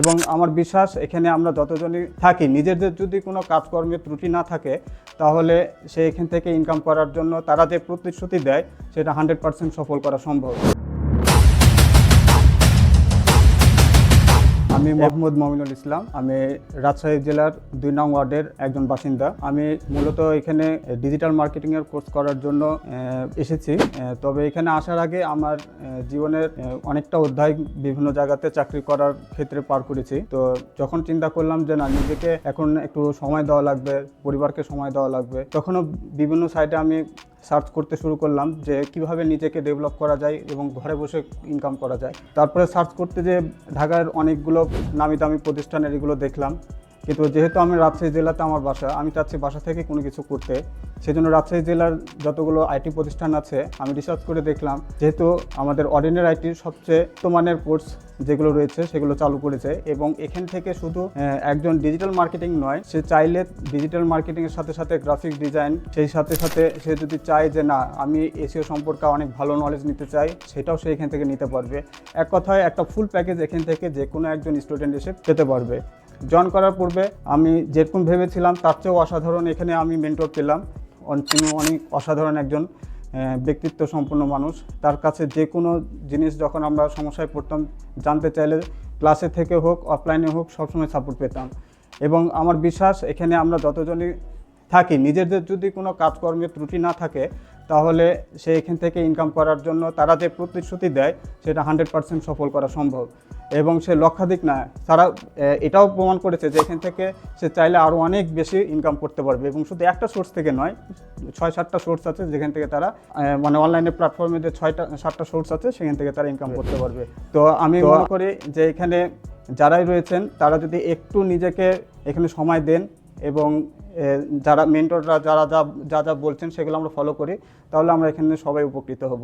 এবং আমার বিশ্বাস এখানে আমরা যতজনই থাকি নিজেদের যদি কোনো কাজকর্মে ত্রুটি না থাকে, তাহলে সে এখান থেকে ইনকাম করার জন্য তারা যে প্রতিশ্রুতি দেয়, সেটা হান্ড্রেড পার্সেন্ট সফল করা সম্ভব। আমি মোহাম্মদ মমিনুল ইসলাম। আমি রাজশাহী জেলার দুই নং ওয়ার্ডের একজন বাসিন্দা। আমি মূলত এখানে ডিজিটাল মার্কেটিং এর কোর্স করার জন্য এসেছি। তবে এখানে আসার আগে আমার জীবনের অনেকটা অধ্যায় বিভিন্ন জায়গাতে চাকরি করার ক্ষেত্রে পার করেছি। তো যখন চিন্তা করলাম যে, না, নিজেকে এখন একটু সময় দেওয়া লাগবে, পরিবারকে সময় দেওয়া লাগবে, তখনও বিভিন্ন সাইটে আমি সার্চ করতে শুরু করলাম যে কীভাবে নিজেকে ডেভেলপ করা যায় এবং ঘরে বসে ইনকাম করা যায়। তারপরে সার্চ করতে যে ঢাকার অনেকগুলো নামি দামি প্রতিষ্ঠানের এগুলো দেখলাম। কিন্তু যেহেতু আমি রাজশাহী জেলাতে আমার বাসা, আমি চাচ্ছি বাসা থেকে কোনো কিছু করতে। সেজন্য রাজশাহী জেলার যতগুলো আইটি প্রতিষ্ঠান আছে, আমি রিসার্চ করে দেখলাম, যেহেতু আমাদের অর্ডিনারি আইটির সবচেয়ে উন্নতমানের কোর্স যেগুলো রয়েছে, সেগুলো চালু করেছে এবং এখান থেকে শুধু একজন ডিজিটাল মার্কেটিং নয়, সে চাইলে ডিজিটাল মার্কেটিংয়ের সাথে সাথে গ্রাফিক ডিজাইন সেই সাথে সাথে সে যদি চায় যে না, আমি এসিও সম্পর্কে অনেক ভালো নলেজ নিতে চাই, সেটাও সে এখান থেকে নিতে পারবে। এক কথায় একটা ফুল প্যাকেজ এখান থেকে যে কোনো একজন স্টুডেন্ট এসে পেতে পারবে। জয়েন করার পূর্বে আমি যেরকম ভেবেছিলাম, তার চেয়েও অসাধারণ এখানে আমি মেন্টর পেলাম। তিনি অনেক অসাধারণ একজন ব্যক্তিত্ব সম্পন্ন মানুষ। তার কাছে যে কোনো জিনিস যখন আমরা সমস্যায় পড়তাম, জানতে চাইলে ক্লাসে থেকে হোক অফলাইনে হোক, সবসময় সাপোর্ট পেতাম। এবং আমার বিশ্বাস, এখানে আমরা যতজনই থাকি, নিজেদের যদি কোনো কাজকর্মে ত্রুটি না থাকে, তাহলে সে এখান থেকে ইনকাম করার জন্য তারা যে প্রতিশ্রুতি দেয়, সেটা হান্ড্রেড পার্সেন্ট সফল করা সম্ভব। এবং সে লক্ষাধিক না তারা এটাও প্রমাণ করেছে যে এখান থেকে সে চাইলে আরও অনেক বেশি ইনকাম করতে পারবে এবং শুধু একটা সোর্স থেকে নয় ছয় সাতটা সোর্স আছে যেখান থেকে তারা মানে অনলাইনে প্ল্যাটফর্মে যে ছয়টা সাতটা সোর্স আছে সেখান থেকে তারা ইনকাম করতে পারবে। তো আমি মনে করি যে এখানে যারাই রয়েছেন তারা যদি একটু নিজেকে এখানে সময় দেন এবং যারা মেন্টররা যারা যা যা যা বলছেন সেগুলো আমরা ফলো করি তাহলে আমরা এখানে সবাই উপকৃত হব।